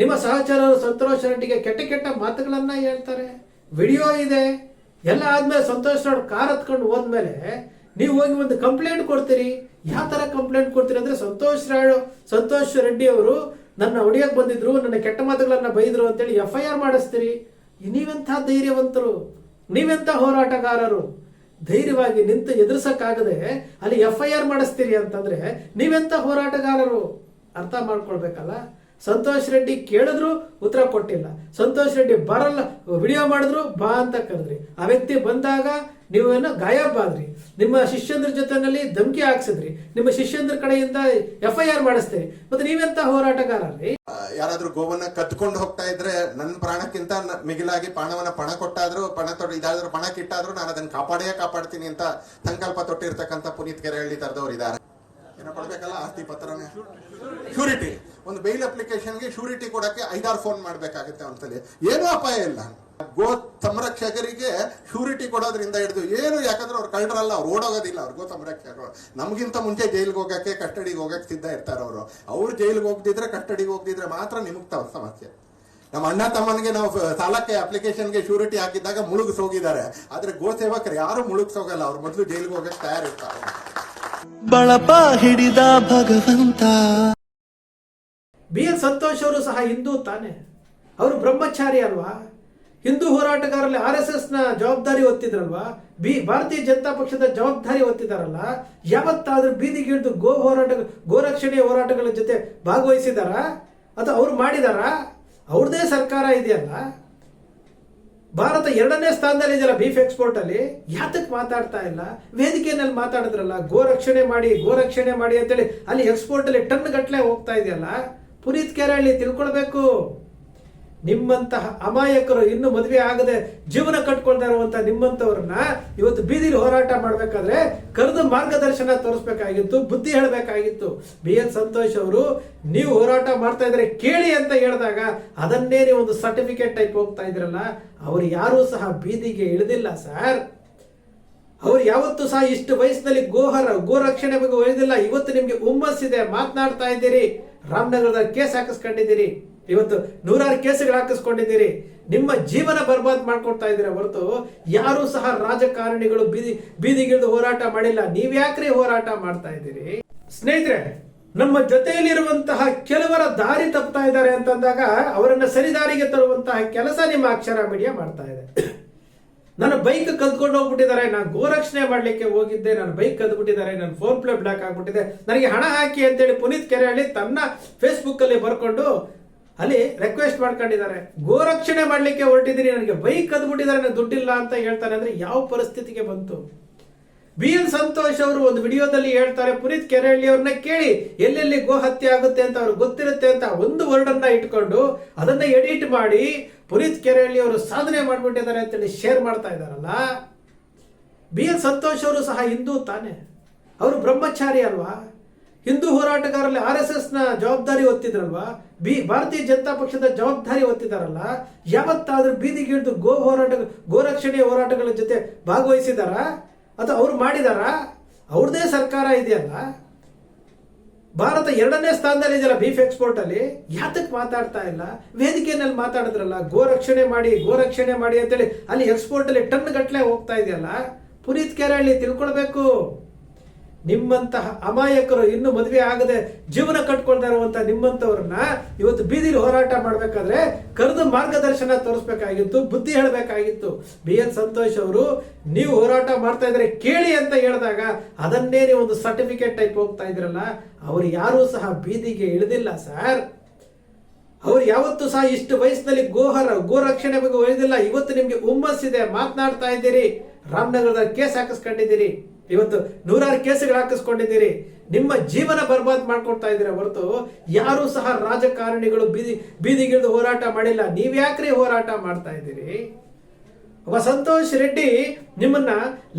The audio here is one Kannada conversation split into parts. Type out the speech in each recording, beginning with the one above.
ನಿಮ್ಮ ಸಹಚರರು ಸಂತೋಷ್ ರೆಡ್ಡಿಗೆ ಕೆಟ್ಟ ಕೆಟ್ಟ ಮಾತುಗಳನ್ನ ಹೇಳ್ತಾರೆ. ವಿಡಿಯೋ ಇದೆ. ಎಲ್ಲ ಆದ್ಮೇಲೆ ಸಂತೋಷ್ ರಾವ್ ಕಾರ್ ಹತ್ಕೊಂಡು ಹೋದ್ಮೇಲೆ ನೀವು ಹೋಗಿ ಒಂದು ಕಂಪ್ಲೇಂಟ್ ಕೊಡ್ತೀರಿ. ಯಾವ ತರ ಕಂಪ್ಲೇಂಟ್ ಕೊಡ್ತೀರಿ ಅಂದ್ರೆ ಸಂತೋಷ್ ರಾಯ್, ಸಂತೋಷ್ ರೆಡ್ಡಿ ಅವರು ನನ್ನ ಹೊಡಿಯಕ್ ಬಂದಿದ್ರು, ನನ್ನ ಕೆಟ್ಟ ಮಾತುಗಳನ್ನ ಬೈದ್ರು ಅಂತೇಳಿ ಎಫ್ ಐ ಆರ್ ಮಾಡಿಸ್ತೀರಿ. ನೀವೆಂಥ ಧೈರ್ಯವಂತರು. ನೀವೆಂಥ ಹೋರಾಟಗಾರರು. ಧೈರ್ಯವಾಗಿ ನಿಂತು ಎದುರಿಸಕ್ಕಾಗದೆ ಅಲ್ಲಿ ಎಫ್ ಐ ಆರ್ ಮಾಡಿಸ್ತೀರಿ ಅಂತಂದ್ರೆ ನೀವೆಂಥ ಹೋರಾಟಗಾರರು? ಅರ್ಥ ಮಾಡ್ಕೊಳ್ಬೇಕಲ್ಲ? ಸಂತೋಷ್ ರೆಡ್ಡಿ ಕೇಳಿದ್ರು ಉತ್ತರ ಕೊಟ್ಟಿಲ್ಲ. ಸಂತೋಷ್ ರೆಡ್ಡಿ ಬರಲ್ಲ ವಿಡಿಯೋ ಮಾಡಿದ್ರು ಬಾ ಅಂತ ಕರೆದ್ರಿ. ಆ ವ್ಯಕ್ತಿ ಬಂದಾಗ ನೀವೇನೋ ಗಾಯಬಾದ್ರಿ ನಿಮ್ಮ ಶಿಷ್ಯಂದ್ರ ಜೊತೆನಲ್ಲಿ ಧಮಕಿ ಹಾಕ್ಸಿದ್ರಿ. ನಿಮ್ಮ ಶಿಷ್ಯಂದ್ರ ಕಡೆಯಿಂದ ಎಫ್ ಐ ಆರ್ ಮಾಡಿಸ್ತೀರಿ. ಮತ್ತೆ ನೀವೆಂತ ಹೋರಾಟಗಾರರಿ? ಯಾರಾದ್ರೂ ಗೋವನ್ನ ಕತ್ಕೊಂಡು ಹೋಗ್ತಾ ಇದ್ರೆ ನನ್ನ ಪ್ರಾಣಕ್ಕಿಂತ ಮಿಗಿಲಾಗಿ ಪ್ರಾಣವನ್ನ ಪಣ ಕೊಟ್ಟಾದ್ರು, ಪಣ ತೊಟ್ಟು ಇದಾದ್ರೂ ಪಣ ಕಿಟ್ಟಾದ್ರೂ ನಾನು ಅದನ್ನ ಕಾಪಾಡೇ ಕಾಪಾಡ್ತೀನಿ ಅಂತ ಸಂಕಲ್ಪ ತೊಟ್ಟಿರ್ತಕ್ಕಂಥ ಪುನೀತ್ ಕೆರೆಹಳ್ಳಿ ತರದವ್ರು ಇದ್ದಾರೆ ಏನೋ ಕೊಡ್ಬೇಕಲ್ಲ, ಆಸ್ತಿ ಪತ್ರನೇ. ಶ್ಯೂರಿಟಿ ಒಂದು ಬೈಲ್ ಅಪ್ಲಿಕೇಶನ್ಗೆ ಶ್ಯೂರಿಟಿ ಕೊಡಕ್ಕೆ ಐದಾರು ಫೋನ್ ಮಾಡ್ಬೇಕಾಗುತ್ತೆ ಅಂತಲೇ ಏನೂ ಅಪಾಯ ಇಲ್ಲ. ಗೋ ಸಂರಕ್ಷಕರಿಗೆ ಶ್ಯೂರಿಟಿ ಕೊಡೋದ್ರಿಂದ ಹಿಡಿದು ಏನು ಯಾಕಂದ್ರೆ ಅವ್ರು ಕಳ್ಳರಲ್ಲ, ಅವ್ರು ಓಡೋಗೋದಿಲ್ಲ ಅವ್ರು ಗೋ ಸಂರಕ್ಷಕರು. ನಮಗಿಂತ ಮುಂಚೆ ಜೈಲಿಗೆ ಹೋಗಕ್ಕೆ ಕಸ್ಟಡಿಗೆ ಹೋಗಕ್ಕೆ ಸಿದ್ಧ ಇರ್ತಾರೆ ಅವರು. ಅವ್ರು ಜೈಲಿಗೆ ಹೋಗ್ದಿದ್ರೆ ಕಸ್ಟಡಿಗೆ ಹೋಗ್ದಿದ್ರೆ ಮಾತ್ರ ನಿಮಗೆ ಸಮಸ್ಯೆ. ನಮ್ಮ ಅಣ್ಣ ತಮ್ಮನಿಗೆ ನಾವು ಸಾಲಕ್ಕೆ ಅಪ್ಲಿಕೇಶನ್ಗೆ ಶ್ಯೂರಿಟಿ ಹಾಕಿದ್ದಾಗ ಮುಳುಗಿಸ್ ಹೋಗಿದ್ದಾರೆ. ಆದ್ರೆ ಗೋ ಸೇವಕರು ಯಾರು ಮುಳುಗಿಸ್ ಹೋಗಲ್ಲ, ಅವ್ರು ಮೊದಲು ಜೈಲಿಗೆ ಹೋಗಕ್ಕೆ ತಯಾರಿರ್ತಾರೆ. ಬಳಪ ಹಿಡಿದ ಭಗವಂತ. ಬಿ ಎಲ್ ಸಂತೋಷ್ ಅವರು ಸಹ ಹಿಂದೂ ತಾನೆ. ಅವರು ಬ್ರಹ್ಮಚಾರಿ ಅಲ್ವಾ? ಹಿಂದೂ ಹೋರಾಟಗಾರರಲ್ಲಿ ಆರ್ ಎಸ್ ಎಸ್ನ ಜವಾಬ್ದಾರಿ ಹೊತ್ತಿದ್ರಲ್ವಾ ಬಿ, ಭಾರತೀಯ ಜನತಾ ಪಕ್ಷದ ಜವಾಬ್ದಾರಿ ಹೊತ್ತಿದಾರಲ್ಲ ಯಾವತ್ತಾದ್ರೂ ಬೀದಿಗಿಳಿದು ಗೋ ಹೋರಾಟ ಗೋರಕ್ಷಣೆಯ ಹೋರಾಟಗಳ ಜೊತೆ ಭಾಗವಹಿಸಿದಾರ? ಅಥವಾ ಅವ್ರು ಮಾಡಿದಾರ? ಅವ್ರದೇ ಸರ್ಕಾರ ಇದೆಯಲ್ಲ? ಭಾರತ ಎರಡನೇ ಸ್ಥಾನದಲ್ಲಿ ಇದೆಯಲ್ಲ ಬೀಫ್ ಎಕ್ಸ್ಪೋರ್ಟ್ ಅಲ್ಲಿ? ಯಾತಕ್ ಮಾತಾಡ್ತಾ ಇಲ್ಲ? ವೇದಿಕೆಯಲ್ಲಿ ಮಾತಾಡಿದ್ರಲ್ಲ, ಗೋ ರಕ್ಷಣೆ ಮಾಡಿ ಗೋರಕ್ಷಣೆ ಮಾಡಿ ಅಂತೇಳಿ ಅಲ್ಲಿ ಎಕ್ಸ್ಪೋರ್ಟ್ ಅಲ್ಲಿ ಟನ್ ಗಟ್ಲೆ ಹೋಗ್ತಾ ಇದೆಯಲ್ಲ? ಪುನೀತ್ ಕೆರಳ್ಳಿ ತಿಳ್ಕೊಳ್ಬೇಕು. ನಿಮ್ಮಂತಹ ಅಮಾಯಕರು ಇನ್ನು ಮದುವೆ ಆಗದೆ ಜೀವನ ಕಟ್ಕೊಳ್ತಾ ಇರುವಂತ ನಿಮ್ಮಂತವ್ರನ್ನ ಇವತ್ತು ಬೀದಿಲಿ ಹೋರಾಟ ಮಾಡ್ಬೇಕಾದ್ರೆ ಕರೆದು ಮಾರ್ಗದರ್ಶನ ತೋರಿಸ್ಬೇಕಾಗಿತ್ತು, ಬುದ್ಧಿ ಹೇಳಬೇಕಾಗಿತ್ತು. ಬಿ ಎನ್ ಸಂತೋಷ್ ಅವರು, ನೀವು ಹೋರಾಟ ಮಾಡ್ತಾ ಇದ್ರೆ ಕೇಳಿ ಅಂತ ಹೇಳಿದಾಗ ಅದನ್ನೇ ನೀವು ಒಂದು ಸರ್ಟಿಫಿಕೇಟ್ ಟೈಪ್ ಹೋಗ್ತಾ ಇದ್ರಲ್ಲ, ಅವ್ರು ಯಾರೂ ಸಹ ಬೀದಿಗೆ ಇಳಿದಿಲ್ಲ ಸರ್. ಅವ್ರು ಯಾವತ್ತೂ ಸಹ ಇಷ್ಟು ವಯಸ್ಸಿನಲ್ಲಿ ಗೋಹರ ಗೋರಕ್ಷಣೆ ಬಗ್ಗೆ ಒಯ್ದಿಲ್ಲ. ಇವತ್ತು ನಿಮ್ಗೆ ಹುಮ್ಮಸ್ಸಿದೆ, ಮಾತನಾಡ್ತಾ ಇದ್ದೀರಿ. ರಾಮನಗರದ ಕೇಸ್ ಹಾಕಿಸ್ಕೊಂಡಿದ್ದೀರಿ. ಇವತ್ತು ನೂರಾರು ಕೇಸುಗಳು ಹಾಕಿಸ್ಕೊಂಡಿದ್ದೀರಿ. ನಿಮ್ಮ ಜೀವನ ಬರ್ಬಾದ್ ಮಾಡ್ಕೊಡ್ತಾ ಇದ್ದೀರಾ ಹೊರತು ಯಾರೂ ಸಹ ರಾಜಕಾರಣಿಗಳು ಬೀದಿ, ಬೀದಿಗಿಳಿದು ಹೋರಾಟ ಮಾಡಿಲ್ಲ. ನೀವ್ಯಾಕ್ರಿ ಹೋರಾಟ ಮಾಡ್ತಾ ಇದ್ದೀರಿ? ಸ್ನೇಹಿತರೆ, ನಮ್ಮ ಜೊತೆಯಲ್ಲಿರುವಂತಹ ಕೆಲವರ ದಾರಿ ತಪ್ತಾ ಇದ್ದಾರೆ ಅಂತಂದಾಗ ಅವರನ್ನ ಸರಿದಾರಿಗೆ ತರುವಂತಹ ಕೆಲಸ ನಿಮ್ಮ ಅಕ್ಷರ ಮೀಡಿಯಾ ಮಾಡ್ತಾ ಇದೆ. ನನ್ನ ಬೈಕ್ ಕದ್ಕೊಂಡು ಹೋಗ್ಬಿಟ್ಟಿದ್ದಾರೆ, ನಾನು ಗೋರಕ್ಷಣೆ ಮಾಡ್ಲಿಕ್ಕೆ ಹೋಗಿದ್ದೆ ನನ್ನ ಬೈಕ್ ಕದ್ಬಿಟ್ಟಿದ್ದಾರೆ ನನ್ನ ಫೋನ್ ಪ್ಲೇ ಬ್ಲಾಕ್ ಆಗ್ಬಿಟ್ಟಿದೆ. ನನಗೆ ಹಣ ಹಾಕಿ ಅಂತೇಳಿ ಪುನೀತ್ ಕೆರೆ ಕೆರೆಹಳ್ಳಿ ತನ್ನ ಫೇಸ್ಬುಕ್ ಅಲ್ಲಿ ಬರ್ಕೊಂಡು ಅಲ್ಲಿ ರಿಕ್ವೆಸ್ಟ್ ಮಾಡ್ಕೊಂಡಿದ್ದಾರೆ. ಗೋರಕ್ಷಣೆ ಮಾಡ್ಲಿಕ್ಕೆ ಹೊರಟಿದ್ದೀನಿ ನನಗೆ ಬೈಕ್ ಕದ್ಬಿಟ್ಟಿದ್ದಾರೆ ನನಗೆ ದುಡ್ಡಿಲ್ಲ ಅಂತ ಹೇಳ್ತಾರೆ ಅಂದ್ರೆ ಯಾವ ಪರಿಸ್ಥಿತಿಗೆ ಬಂತು? ಬಿ ಎನ್ ಸಂತೋಷ್ ಅವರು ಒಂದು ವಿಡಿಯೋದಲ್ಲಿ ಹೇಳ್ತಾರೆ, ಪುನೀತ್ ಕೆರೆಹಳ್ಳಿ ಅವ್ರನ್ನ ಕೇಳಿ ಎಲ್ಲೆಲ್ಲಿ ಗೋ ಹತ್ಯೆ ಆಗುತ್ತೆ ಅಂತ ಅವ್ರಿಗೆ ಗೊತ್ತಿರುತ್ತೆ ಅಂತ ಒಂದು ವರ್ಡ್ ಅನ್ನ ಇಟ್ಕೊಂಡು ಅದನ್ನ ಎಡಿಟ್ ಮಾಡಿ ಪುನೀತ್ ಕೆರೆಹಳ್ಳಿ ಅವರು ಸಾಧನೆ ಮಾಡ್ಬಿಟ್ಟಿದ್ದಾರೆ ಅಂತೇಳಿ ಶೇರ್ ಮಾಡ್ತಾ ಇದಾರಲ್ಲ ಬಿ ಎನ್ ಸಂತೋಷ್ ಅವರು ಸಹ ಹಿಂದೂ ತಾನೆ. ಅವರು ಬ್ರಹ್ಮಚಾರಿ ಅಲ್ವಾ? ಹಿಂದೂ ಹೋರಾಟಗಾರರಲ್ಲಿ ಆರ್ ಎಸ್ ಎಸ್ನ ಜವಾಬ್ದಾರಿ ಹೊತ್ತಿದ್ರಲ್ವಾ ಬಿ, ಭಾರತೀಯ ಜನತಾ ಪಕ್ಷದ ಜವಾಬ್ದಾರಿ ಹೊತ್ತಿದಾರಲ್ಲ ಯಾವತ್ತಾದ್ರೂ ಬೀದಿಗಿಳಿದು ಗೋ ಹೋರಾಟ ಗೋರಕ್ಷಣೆಯ ಹೋರಾಟಗಳ ಜೊತೆ ಭಾಗವಹಿಸಿದಾರ ಅಥವಾ ಅವ್ರು ಮಾಡಿದಾರ, ಅವ್ರದೇ ಸರ್ಕಾರ ಇದೆಯಲ್ಲ? ಭಾರತ ಎರಡನೇ ಸ್ಥಾನದಲ್ಲಿ ಇದೆಯಲ್ಲ ಬೀಫ್ ಎಕ್ಸ್ಪೋರ್ಟ್ ಅಲ್ಲಿ? ಯಾತಕ್ ಮಾತಾಡ್ತಾ ಇಲ್ಲ? ವೇದಿಕೆಯಲ್ಲಿ ಮಾತಾಡಿದ್ರಲ್ಲ, ಗೋ ರಕ್ಷಣೆ ಮಾಡಿ, ಗೋ ರಕ್ಷಣೆ ಮಾಡಿ ಅಂತೇಳಿ ಅಲ್ಲಿ ಎಕ್ಸ್ಪೋರ್ಟ್ ಅಲ್ಲಿ ಟನ್ ಗಟ್ಟಲೆ ಹೋಗ್ತಾ ಇದೆಯಲ್ಲ? ಪುನೀತ್ ಕೆರಹಳ್ಳಿ ತಿಳ್ಕೊಳ್ಬೇಕು. ನಿಮ್ಮಂತಹ ಅಮಾಯಕರು ಇನ್ನು ಮದುವೆ ಆಗದೆ ಜೀವನ ಕಟ್ಕೊಳ್ತಾ ಇರುವಂತಹ ನಿಮ್ಮಂತವ್ರನ್ನ ಇವತ್ತು ಬೀದಿಲಿ ಹೋರಾಟ ಮಾಡಬೇಕಾದ್ರೆ ಕರೆದು ಮಾರ್ಗದರ್ಶನ ತೋರಿಸ್ಬೇಕಾಗಿತ್ತು, ಬುದ್ಧಿ ಹೇಳಬೇಕಾಗಿತ್ತು. ಬಿ ಎನ್ ಸಂತೋಷ್ ಅವರು, ನೀವು ಹೋರಾಟ ಮಾಡ್ತಾ ಇದ್ರೆ ಕೇಳಿ ಅಂತ ಹೇಳಿದಾಗ ಅದನ್ನೇ ನೀವು ಒಂದು ಸರ್ಟಿಫಿಕೇಟ್ ಟೈಪ್ ಹೋಗ್ತಾ ಇದ್ರಲ್ಲ, ಅವ್ರು ಯಾರೂ ಸಹ ಬೀದಿಗೆ ಇಳಿದಿಲ್ಲ ಸರ್. ಅವ್ರು ಯಾವತ್ತೂ ಸಹ ಇಷ್ಟು ವಯಸ್ಸಿನಲ್ಲಿ ಗೋಹರ, ಗೋರಕ್ಷಣೆ ಬಗ್ಗೆ ಒಯ್ದಿಲ್ಲ. ಇವತ್ತು ನಿಮ್ಗೆ ಹುಮ್ಮಸ್ಸಿದೆ. ಮಾತನಾಡ್ತಾ ಇದ್ದೀರಿ. ರಾಮನಗರದ ಕೇಸ್ ಹಾಕಿಸ್ಕೊಂಡಿದ್ದೀರಿ. ಇವತ್ತು ನೂರಾರು ಕೇಸ್ಗಳು ಹಾಕಿಸ್ಕೊಂಡಿದ್ದೀರಿ. ನಿಮ್ಮ ಜೀವನ ಬರ್ಬಾದ್ ಮಾಡ್ಕೊಡ್ತಾ ಇದ್ದೀರಾ ಹೊರತು ಯಾರೂ ಸಹ ರಾಜಕಾರಣಿಗಳು ಬೀದಿ, ಬೀದಿಗಿಳಿದು ಹೋರಾಟ ಮಾಡಿಲ್ಲ. ನೀವ್ಯಾಕ್ರಿ ಹೋರಾಟ ಮಾಡ್ತಾ ಇದ್ದೀರಿ? ಒಬ್ಬ ಸಂತೋಷ್ ರೆಡ್ಡಿ ನಿಮ್ಮನ್ನ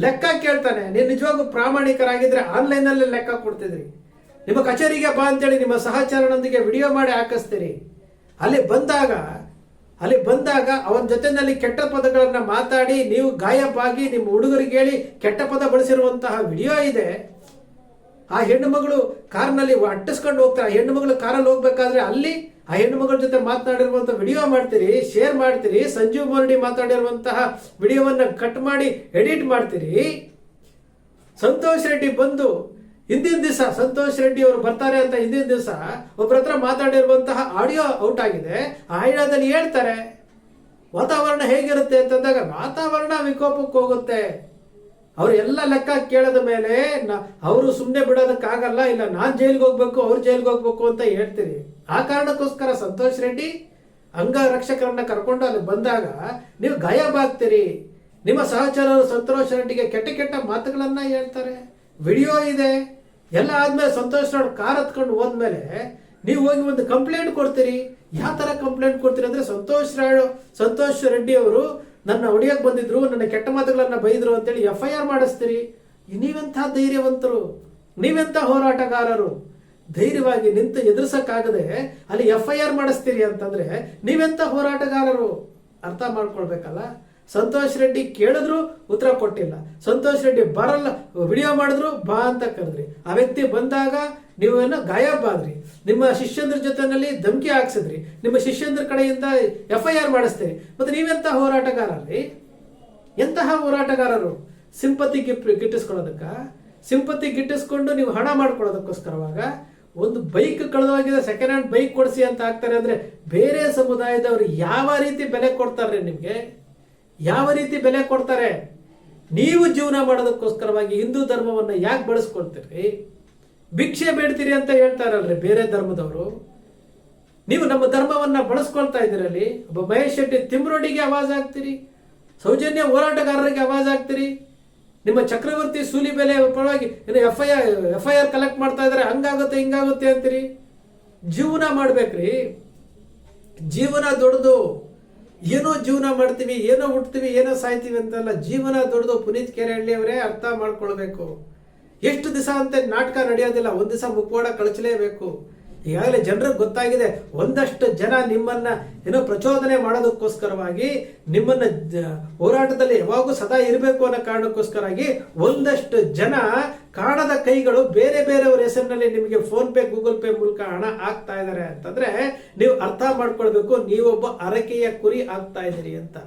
ಲೆಕ್ಕ ಕೇಳ್ತಾನೆ. ನೀವು ನಿಜವಾಗೂ ಪ್ರಾಮಾಣಿಕರಾಗಿದ್ರೆ ಆನ್ಲೈನ್ ಅಲ್ಲೇ ಲೆಕ್ಕ ಕೊಡ್ತಿದ್ರಿ. ನಿಮ್ಮ ಕಚೇರಿಗೆ ಬಾ ಅಂತೇಳಿ ನಿಮ್ಮ ಸಹಚರನೊಂದಿಗೆ ವಿಡಿಯೋ ಮಾಡಿ ಹಾಕಿಸ್ತೀರಿ. ಅಲ್ಲಿ ಬಂದಾಗ ಅಲ್ಲಿ ಬಂದಾಗ ಅವನ ಜೊತೆನಲ್ಲಿ ಕೆಟ್ಟ ಪದಗಳನ್ನು ಮಾತಾಡಿ ನೀವು ಗಾಯಬಾಗಿ ನಿಮ್ಮ ಹುಡುಗರಿಗೆ ಹೇಳಿ ಕೆಟ್ಟ ಪದ ಬಳಸಿರುವಂತಹ ವಿಡಿಯೋ ಇದೆ. ಆ ಹೆಣ್ಣು ಮಗಳು ಕಾರ್ನಲ್ಲಿ ಅಟ್ಟಿಸ್ಕೊಂಡು ಹೋಗ್ತಾರೆ ಆ ಹೆಣ್ಣು ಮಗಳು ಕಾರಲ್ಲಿ ಹೋಗ್ಬೇಕಾದ್ರೆ ಅಲ್ಲಿ ಆ ಹೆಣ್ಣು ಮಗಳ ಜೊತೆ ಮಾತನಾಡಿರುವಂತಹ ವಿಡಿಯೋ ಮಾಡ್ತೀರಿ ಶೇರ್ ಮಾಡ್ತೀರಿ, ಸಂಜೀವ್ ಮೋರ್ಡಿ ಮಾತಾಡಿರುವಂತಹ ವಿಡಿಯೋವನ್ನ ಕಟ್ ಮಾಡಿ ಎಡಿಟ್ ಮಾಡ್ತೀರಿ. ಸಂತೋಷ್ ರೆಡ್ಡಿ ಬಂದು ಹಿಂದಿನ ದಿವಸ ಸಂತೋಷ್ ರೆಡ್ಡಿ ಅವರು ಬರ್ತಾರೆ ಅಂತ ಹಿಂದಿನ ದಿವಸ ಒಬ್ಬರ ಹತ್ರ ಮಾತಾಡಿರುವಂತಹ ಆಡಿಯೋ ಔಟ್ ಆಗಿದೆ. ಆ ಆಡಿಯೋದಲ್ಲಿ ಹೇಳ್ತಾರೆ, ವಾತಾವರಣ ಹೇಗಿರುತ್ತೆ ಅಂತಂದಾಗ ವಾತಾವರಣ ವಿಕೋಪಕ್ಕೆ ಹೋಗುತ್ತೆ. ಅವ್ರು ಎಲ್ಲ ಲೆಕ್ಕ ಕೇಳದ ಮೇಲೆ ಅವರು ಸುಮ್ಮನೆ ಬಿಡೋದಕ್ಕಾಗಲ್ಲ, ಇಲ್ಲ ನಾನ್ ಜೈಲಿಗೆ ಹೋಗ್ಬೇಕು, ಅವ್ರು ಜೈಲಿಗೆ ಹೋಗ್ಬೇಕು ಅಂತ ಹೇಳ್ತೀರಿ. ಆ ಕಾರಣಕ್ಕೋಸ್ಕರ ಸಂತೋಷ್ ರೆಡ್ಡಿ ಅಂಗರಕ್ಷಕರನ್ನ ಕರ್ಕೊಂಡು ಅಲ್ಲಿ ಬಂದಾಗ ನೀವು ಗಾಯಬಾಗ್ತೀರಿ ನಿಮ್ಮ ಸಹಚರರು ಸಂತೋಷ್ ರೆಡ್ಡಿಗೆ ಕೆಟ್ಟ ಕೆಟ್ಟ ಮಾತುಗಳನ್ನ ಹೇಳ್ತಾರೆ. ವಿಡಿಯೋ ಇದೆ. ಎಲ್ಲ ಆದ್ಮೇಲೆ ಸಂತೋಷ್ ರಾವ್ ಕಾರ್ ಹತ್ಕೊಂಡು ಹೋದ್ಮೇಲೆ ನೀವು ಹೋಗಿ ಒಂದು ಕಂಪ್ಲೇಂಟ್ ಕೊಡ್ತೀರಿ. ಯಾವ ಥರ ಕಂಪ್ಲೇಂಟ್ ಕೊಡ್ತೀರಿ ಅಂದ್ರೆ ಸಂತೋಷ್ ರಾವ್, ಸಂತೋಷ್ ರೆಡ್ಡಿ ಅವರು ನನ್ನ ಹೊಡಿಯಕ್ ಬಂದಿದ್ರು, ನನ್ನ ಕೆಟ್ಟ ಮಾತುಗಳನ್ನ ಬೈದ್ರು ಅಂತೇಳಿ ಎಫ್ ಐ ಆರ್ ಮಾಡಿಸ್ತೀರಿ. ನೀವೆಂಥ ಧೈರ್ಯವಂತರು, ನೀವೆಂಥ ಹೋರಾಟಗಾರರು. ಧೈರ್ಯವಾಗಿ ನಿಂತು ಎದುರಿಸೋಕ್ಕಾಗದೆ ಅಲ್ಲಿ ಎಫ್ ಐ ಆರ್ ಮಾಡಿಸ್ತೀರಿ ಅಂತಂದ್ರೆ ನೀವೆಂಥ ಹೋರಾಟಗಾರರು? ಅರ್ಥ ಮಾಡ್ಕೊಳ್ಬೇಕಲ್ಲ? ಸಂತೋಷ್ ರೆಡ್ಡಿ ಕೇಳಿದ್ರು ಉತ್ತರ ಕೊಟ್ಟಿಲ್ಲ. ಸಂತೋಷ್ ರೆಡ್ಡಿ ಬರಲ್ಲ, ವಿಡಿಯೋ ಮಾಡಿದ್ರು ಬಾ ಅಂತ ಕರೆದ್ರಿ. ಆ ವ್ಯಕ್ತಿ ಬಂದಾಗ ನೀವೇನೋ ಗಾಯಬಾದ್ರಿ ನಿಮ್ಮ ಶಿಷ್ಯಂದ್ರ ಜೊತೆನಲ್ಲಿ ಧಮಕಿ ಹಾಕ್ಸಿದ್ರಿ. ನಿಮ್ಮ ಶಿಷ್ಯಂದ್ರ ಕಡೆಯಿಂದ ಎಫ್ ಐ ಆರ್ ಮಾಡಿಸ್ತೀರಿ. ಮತ್ತೆ ನೀವೆಂತ ಹೋರಾಟಗಾರರಿ ಎಂತಹ ಹೋರಾಟಗಾರರು? ಸಿಂಪತಿ ಗಿಪ್, ಗಿಟ್ಟಿಸ್ಕೊಳ್ಳೋದಕ್ಕ? ಸಿಂಪತಿ ಗಿಟ್ಟಿಸ್ಕೊಂಡು ನೀವು ಹಣ ಮಾಡ್ಕೊಳ್ಳೋದಕ್ಕೋಸ್ಕರವಾಗ ಒಂದು ಬೈಕ್ ಕಳೆದೋಗಿದೆ ಸೆಕೆಂಡ್ ಹ್ಯಾಂಡ್ ಬೈಕ್ ಕೊಡಿಸಿ ಅಂತ ಹಾಕ್ತಾರೆ ಅಂದ್ರೆ ಬೇರೆ ಸಮುದಾಯದವರು ಯಾವ ರೀತಿ ಬೆಲೆ ಕೊಡ್ತಾರೆ ನಿಮ್ಗೆ? ಯಾವ ರೀತಿ ಬೆಲೆ ಕೊಡ್ತಾರೆ? ನೀವು ಜೀವನ ಮಾಡೋದಕ್ಕೋಸ್ಕರವಾಗಿ ಹಿಂದೂ ಧರ್ಮವನ್ನು ಯಾಕೆ ಬಳಸ್ಕೊಳ್ತೀರಿ? ಭಿಕ್ಷೆ ಬೇಡ್ತೀರಿ ಅಂತ ಹೇಳ್ತಾರಲ್ರಿ ಬೇರೆ ಧರ್ಮದವರು. ನೀವು ನಮ್ಮ ಧರ್ಮವನ್ನ ಬಳಸ್ಕೊಳ್ತಾ ಇದ್ದೀರಲ್ಲಿ, ಒಬ್ಬ ಮಹೇಶ್ ಶೆಟ್ಟಿ ತಿಮ್ರೋಡಿಗೆ ಆವಾಜ್ ಆಗ್ತೀರಿ ಸೌಜನ್ಯ ಹೋರಾಟಗಾರರಿಗೆ ಆವಾಜ್ ಆಗ್ತೀರಿ ನಿಮ್ಮ ಚಕ್ರವರ್ತಿ ಸೂಲಿ ಬೆಲೆ ಪರವಾಗಿ F I R F I R collect ಮಾಡ್ತಾ ಇದ್ದಾರೆ ಹಂಗಾಗುತ್ತೆ, ಹಿಂಗಾಗುತ್ತೆ ಅಂತೀರಿ? ಜೀವನ ಮಾಡ್ಬೇಕ್ರಿ. ಜೀವನ ದೊಡ್ಡದು. ಏನೋ ಜೀವನ ಮಾಡ್ತೀವಿ, ಏನೋ ಹುಟ್ತೀವಿ, ಏನೋ ಸಾಯ್ತೀವಿ ಅಂತಲ್ಲ ಜೀವನ ದೊಡ್ಡದು ಪುನೀತ್ ಕೆರೆಹಳ್ಳಿ ಅವರೇ ಅರ್ಥ ಮಾಡ್ಕೊಳ್ಬೇಕು. ಎಷ್ಟು ದಿವಸ ಅಂತ ನಾಟಕ ನಡೆಯೋದಿಲ್ಲ, ಒಂದು ದಿವಸ ಮುಖವಾಡ ಕಳಚಲೇಬೇಕು. ಈಗಾಗಲೇ ಜನರಿಗೆ ಗೊತ್ತಾಗಿದೆ, ಒಂದಷ್ಟು ಜನ ನಿಮ್ಮನ್ನ ಏನೋ ಪ್ರಚೋದನೆ ಮಾಡೋದಕ್ಕೋಸ್ಕರವಾಗಿ, ನಿಮ್ಮನ್ನ ಹೋರಾಟದಲ್ಲಿ ಯಾವಾಗೂ ಸದಾ ಇರಬೇಕು ಅನ್ನೋ ಕಾರಣಕ್ಕೋಸ್ಕರವಾಗಿ ಒಂದಷ್ಟು ಜನ ಕಾಣದ ಕೈಗಳು ಬೇರೆ ಬೇರೆಯವರ ಹೆಸರಿನಲ್ಲಿ ನಿಮಗೆ ಫೋನ್ ಪೇ, ಗೂಗಲ್ ಪೇ ಮೂಲಕ ಹಣ ಆಗ್ತಾ ಇದ್ದಾರೆ ಅಂತಂದ್ರೆ ನೀವು ಅರ್ಥ ಮಾಡ್ಕೊಳ್ಬೇಕು, ನೀವೊಬ್ಬ ಅರಕೆಯ ಕುರಿ ಆಗ್ತಾ ಇದ್ದೀರಿ ಅಂತ.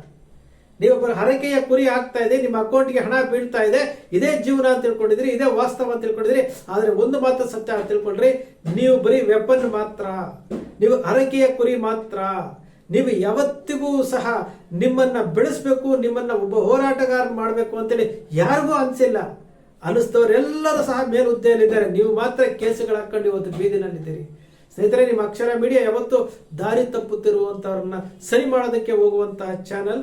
ನೀವೊಬ್ಬರ ಹರಕೆಯ ಕುರಿ ಆಗ್ತಾ ಇದೆ, ನಿಮ್ಮ ಅಕೌಂಟ್ಗೆ ಹಣ ಬೀಳ್ತಾ ಇದೆ, ಇದೇ ಜೀವನ ಅಂತ ತಿಳ್ಕೊಂಡಿದ್ರಿ, ಇದೇ ವಾಸ್ತವ ಅಂತ ತಿಳ್ಕೊಂಡಿದ್ರಿ, ಆದರೆ ಒಂದು ಮಾತ್ರ ಸತ್ಯ ಅಂತ ತಿಳ್ಕೊಂಡ್ರಿ, ನೀವು ಬರೀ ವೆಪನ್ ಮಾತ್ರ, ನೀವು ಹರಕೆಯ ಕುರಿ ಮಾತ್ರ, ನೀವು ಯಾವತ್ತಿಗೂ ಸಹ ನಿಮ್ಮನ್ನ ಬೆಳೆಸಬೇಕು, ನಿಮ್ಮನ್ನ ಒಬ್ಬ ಹೋರಾಟಗಾರ ಮಾಡಬೇಕು ಅಂತೇಳಿ ಯಾರಿಗೂ ಅನ್ಸಿಲ್ಲ. ಅನಿಸ್ತವರೆಲ್ಲರೂ ಸಹ ಮೇಲುದ್ದೆಯಲ್ಲಿದ್ದಾರೆ, ನೀವು ಮಾತ್ರ ಕೇಸುಗಳು ಹಾಕೊಂಡು ಇವತ್ತು ಬೀದಿನಲ್ಲಿದ್ದೀರಿ. ಸ್ನೇಹಿತರೆ, ನಿಮ್ಮ ಅಕ್ಷರ ಮೀಡಿಯಾ ಯಾವತ್ತು ದಾರಿ ತಪ್ಪುತ್ತಿರುವಂತವ್ರನ್ನ ಸರಿ ಮಾಡೋದಕ್ಕೆ ಹೋಗುವಂತಹ ಚಾನೆಲ್